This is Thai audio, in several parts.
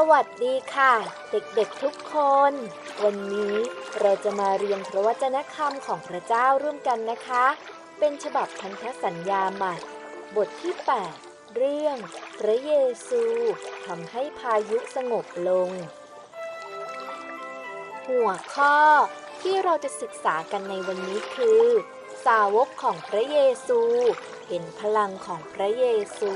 สวัสดีค่ะ เด็กๆทุกคน วันนี้เราจะมาเรียนพระวจนะคำของพระเจ้าร่วมกันนะคะ เป็นฉบับพันธสัญญาใหม่ บทที่ 8 เรื่อง พระเยซูทำให้พายุสงบลง หัวข้อที่เราจะศึกษากันในวันนี้คือ สาวกของพระเยซู เห็นพลังของพระเยซู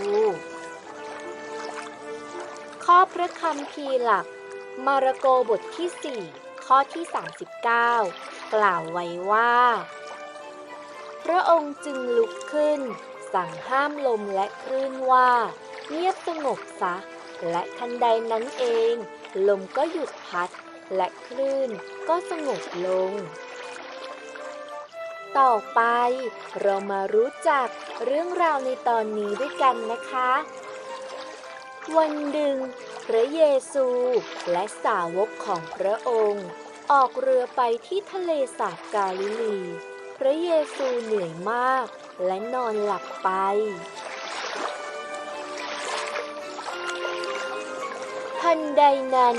ข้อพระคำพีร์หลัก มาระโกบทที่ 4 ข้อที่ 39 กล่าวไว้ว่า พระองค์จึงลุกขึ้น สั่งห้ามลมและคลื่นว่า เงียบสงบซะ และทันใดนั้นเอง ลมก็หยุดพัด และคลื่นก็สงบลง ต่อไปเรามารู้จักเรื่องราวในตอนนี้ด้วยกันนะคะ วันหนึ่ง พระเยซูและสาวกของพระองค์ ออกเรือไปที่ทะเลสาบกาลิลี พระเยซูเหนื่อยมากและนอนหลับไปทันใดนั้น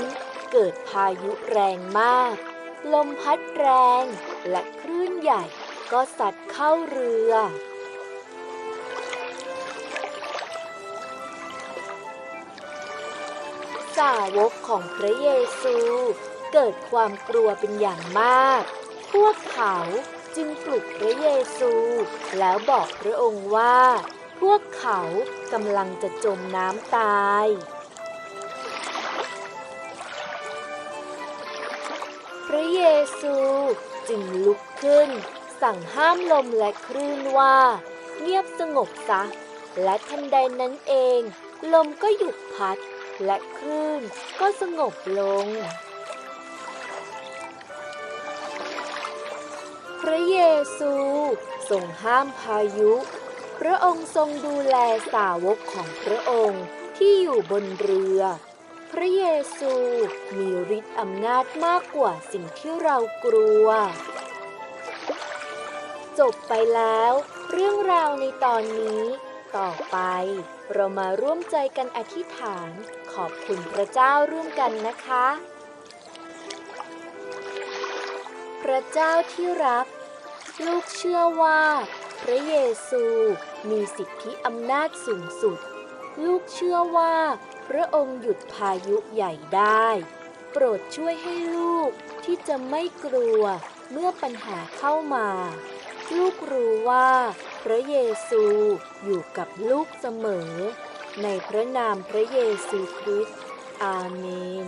เกิดพายุแรงมาก ลมพัดแรงและคลื่นใหญ่ก็สัดเข้าเรือ สาวกของพระเยซู เกิดความกลัวเป็นอย่างมาก พวกเขาจึงปลุกพระเยซู แล้วบอกพระองค์ว่า พวกเขากำลังจะจมน้ำตาย พระเยซูจึงลุกขึ้น สั่งห้ามลมและคลื่นว่า เงียบสงบซะ และทันใดนั้นเอง ลมก็หยุดพัด และคลื่นก็สงบลง พระเยซูทรงห้ามพายุ พระองค์ทรงดูแลสาวกของพระองค์ที่อยู่บนเรือ พระเยซูมีฤทธิ์อำนาจมากกว่าสิ่งที่เรากลัว จบไปแล้ว เรื่องราวในตอนนี้ ต่อไป เรามาร่วมใจกันอธิษฐาน ขอบคุณพระเจ้าร่วมกันนะคะ พระเจ้าที่รัก ลูกเชื่อว่า พระเยซูมีสิทธิอำนาจสูงสุด ลูกเชื่อว่า พระองค์หยุดพายุใหญ่ได้ โปรดช่วยให้ลูกที่จะไม่กลัวเมื่อปัญหาเข้ามา ลูกรู้ว่า พระเยซูอยู่กับลูกเสมอ ในพระนามพระเยซูคริสต์อาเมน